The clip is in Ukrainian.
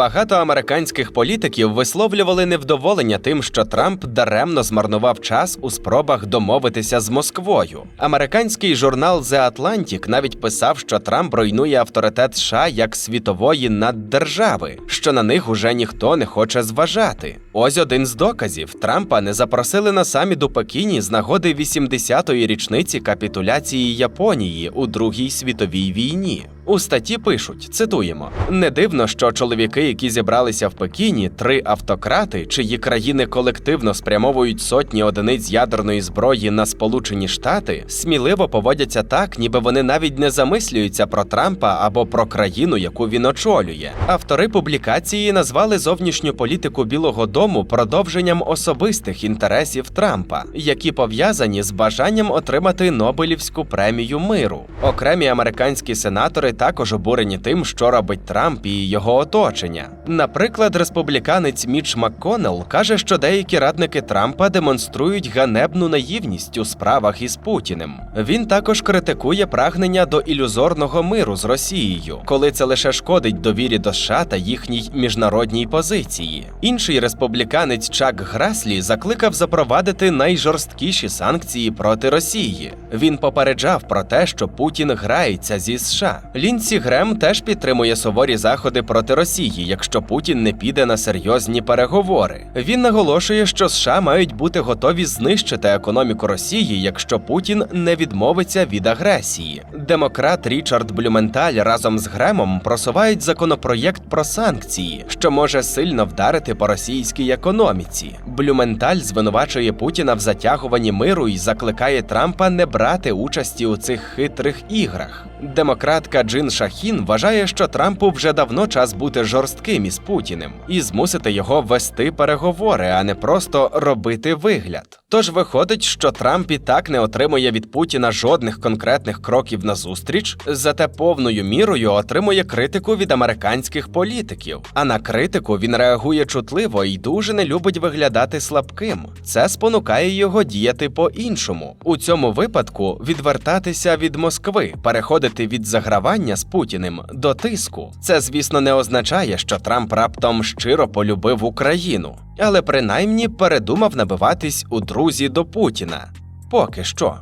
Багато американських політиків висловлювали невдоволення тим, що Трамп даремно змарнував час у спробах домовитися з Москвою. Американський журнал The Atlantic навіть писав, що Трамп руйнує авторитет США як світової наддержави, що на них уже ніхто не хоче зважати. Ось один з доказів: Трампа не запросили на саміт у Пекіні з нагоди 80-ї річниці капітуляції Японії у Другій світовій війні. У статті пишуть: цитуємо: не дивно, що чоловіки, які зібралися в Пекіні, три автократи, чиї країни колективно спрямовують сотні одиниць ядерної зброї на Сполучені Штати, сміливо поводяться так, ніби вони навіть не замислюються про Трампа або про країну, яку він очолює. Автори публікації назвали зовнішню політику Білого Дому продовженням особистих інтересів Трампа, які пов'язані з бажанням отримати Нобелівську премію миру. Окремі американські сенатори також обурені тим, що робить Трамп і його оточення. Наприклад, республіканець Міч МакКоннелл каже, що деякі радники Трампа демонструють ганебну наївність у справах із Путіним. Він також критикує прагнення до ілюзорного миру з Росією, коли це лише шкодить довірі до США та їхній міжнародній позиції. Інший республіканець Чак Граслі закликав запровадити найжорсткіші санкції проти Росії. Він попереджав про те, що Путін грається зі США. Лінсі Грем теж підтримує суворі заходи проти Росії, якщо Путін не піде на серйозні переговори. Він наголошує, що США мають бути готові знищити економіку Росії, якщо Путін не відмовиться від агресії. Демократ Річард Блюменталь разом з Гремом просувають законопроєкт про санкції, що може сильно вдарити по російській економіці. Блюменталь звинувачує Путіна в затягуванні миру і закликає Трампа не брати участі у цих хитрих іграх. Демократка Джин Шахін вважає, що Трампу вже давно час бути жорстким із Путіним і змусити його вести переговори, а не просто робити вигляд. Тож виходить, що Трамп і так не отримує від Путіна жодних конкретних кроків назустріч, зате повною мірою отримує критику від американських політиків. А на критику він реагує чутливо і дуже не любить виглядати слабким. Це спонукає його діяти по-іншому. У цьому випадку відвертатися від Москви, переходити від загравання з Путіним до тиску. Це, звісно, не означає, що Трамп раптом щиро полюбив Україну, але принаймні передумав набиватись у друзі до Путіна. Поки що.